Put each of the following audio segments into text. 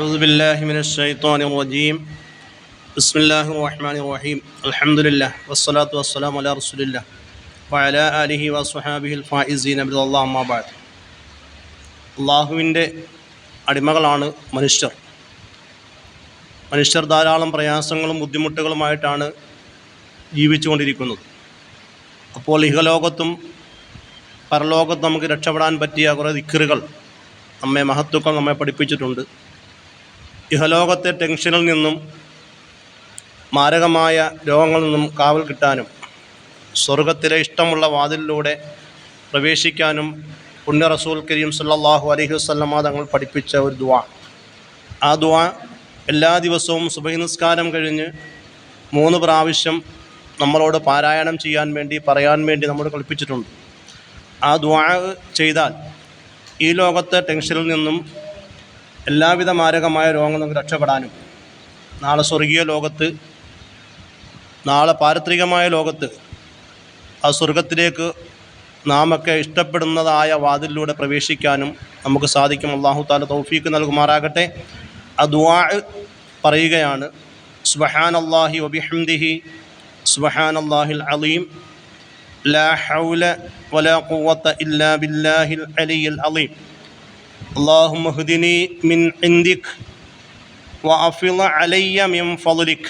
أعوذ بالله من الشيطان الرجيم بسم الله الرحمن الرحيم الحمد لله والصلاة والسلام على رسول الله وعلى آله وصحابه الفائزين برضا الله أما بعد അള്ളാഹുവിൻ്റെ അടിമകളാണ് മനുഷ്യർ മനുഷ്യർ ധാരാളം പ്രയാസങ്ങളും ബുദ്ധിമുട്ടുകളുമായിട്ടാണ് ജീവിച്ചുകൊണ്ടിരിക്കുന്നത് അപ്പോൾ ഇഹലോകത്തും പരലോകത്തും നമുക്ക് രക്ഷപ്പെടാൻ പറ്റിയ കുറേ ദിക്കറുകൾ നമ്മെ മഹത്വക്കൾ നമ്മെ പഠിപ്പിച്ചിട്ടുണ്ട് ഇഹലോകത്തെ ടെൻഷനിൽ നിന്നും മാരകമായ രോഗങ്ങളിൽ നിന്നും കാവൽ കിട്ടാനും സ്വർഗത്തിലെ ഇഷ്ടമുള്ള വാതിലിലൂടെ പ്രവേശിക്കാനും പുണ്യ റസൂൽ കരീം സല്ലാഹു അലഹി വസല്ലമ തങ്ങൾ പഠിപ്പിച്ച ഒരു ദുആ. ആ ദുആ എല്ലാ ദിവസവും സുബഹി നിസ്കാരം കഴിഞ്ഞ് മൂന്ന് പ്രാവശ്യം നമ്മളോട് പാരായണം ചെയ്യാൻ വേണ്ടി പറയാൻ വേണ്ടി നമ്മോട് കൽപ്പിച്ചിട്ടുണ്ട് ആ ദുആ ചെയ്താൽ ഈ ലോകത്തെ ടെൻഷനിൽ നിന്നും എല്ലാവിധ മാരകമായ രോഗങ്ങളിൽ നിന്ന് രക്ഷപ്പെടാനും. നാളെ സ്വർഗീയ ലോകത്ത് നാളെ പാരത്രികമായ ലോകത്ത് ആ സ്വർഗത്തിലേക്ക് നാമൊക്കെ ഇഷ്ടപ്പെടുന്നതായ വാതിലിലൂടെ പ്രവേശിക്കാനും നമുക്ക് സാധിക്കും. അള്ളാഹു താല തൗഫീക്ക് നൽകുമാറാകട്ടെ. അദ്വാ പറയുകയാണ് സുബഹാൻ അള്ളാഹി ഒബിഹംദിഹി സുബഹാൻ അള്ളാഹിൽ അലീം ലാ ഹൗല വലാ ഖുവത്ത ഇല്ലാ ബില്ലാഹിൽ അലിയിൽ അലീം. اللهم اهدني من عندك وأفض علي من فضلك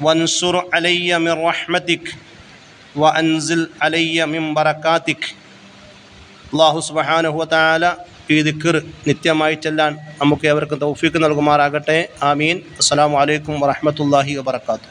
وانصر علي من رحمتك وأنزل علي من بركاتك അള്ളാഹു സുബഹാനഹു താല ഈ ദിക്കർ നിത്യമായി ചെല്ലാൻ നമുക്ക് ഏവർക്കും തൗഫീക്ക് നൽകുമാറാകട്ടെ ആമീൻ അസ്സാം വലൈക്കും വറഹമത്തല്ലാഹി വാത്തു